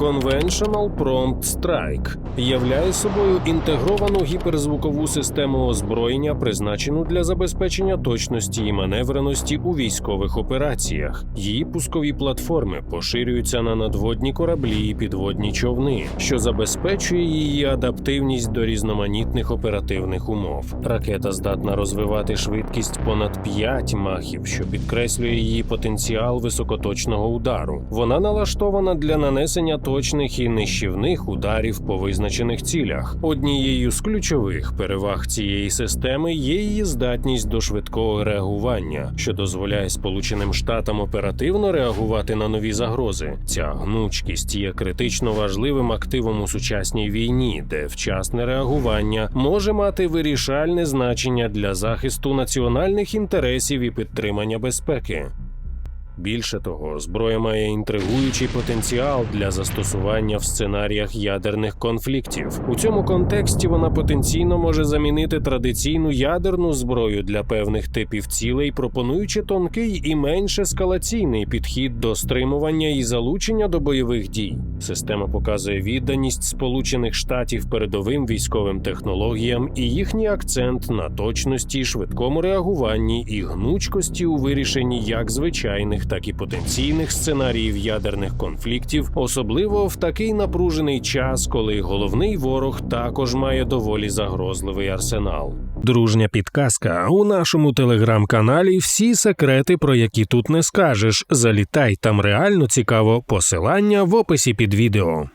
Conventional Prompt Strike являє собою інтегровану гіперзвукову систему озброєння, призначену для забезпечення точності і маневреності у військових операціях. Її пускові платформи поширюються на надводні кораблі і підводні човни, що забезпечує її адаптивність до різноманітних оперативних умов. Ракета здатна розвивати швидкість понад 5 махів, що підкреслює її потенціал високоточного удару. Вона налаштована для нанесення точних і нищівних ударів по визначених цілях. Однією з ключових переваг цієї системи є її здатність до швидкого реагування, що дозволяє Сполученим Штатам оперативно реагувати на нові загрози. Ця гнучкість є критично важливим активом у сучасній війні, де вчасне реагування може мати вирішальне значення для захисту національних інтересів і підтримання безпеки. Більше того, зброя має інтригуючий потенціал для застосування в сценаріях ядерних конфліктів. У цьому контексті вона потенційно може замінити традиційну ядерну зброю для певних типів цілей, пропонуючи тонкий і менш ескалаційний підхід до стримування і залучення до бойових дій. Система показує відданість Сполучених Штатів передовим військовим технологіям і їхній акцент на точності, швидкому реагуванні і гнучкості у вирішенні як звичайних, так і потенційних сценаріїв ядерних конфліктів, особливо в такий напружений час, коли головний ворог також має доволі загрозливий арсенал. Дружня підказка у нашому телеграм-каналі. Всі секрети, про які тут не скажеш. Залітай там реально цікаво. Посилання в описі під відео.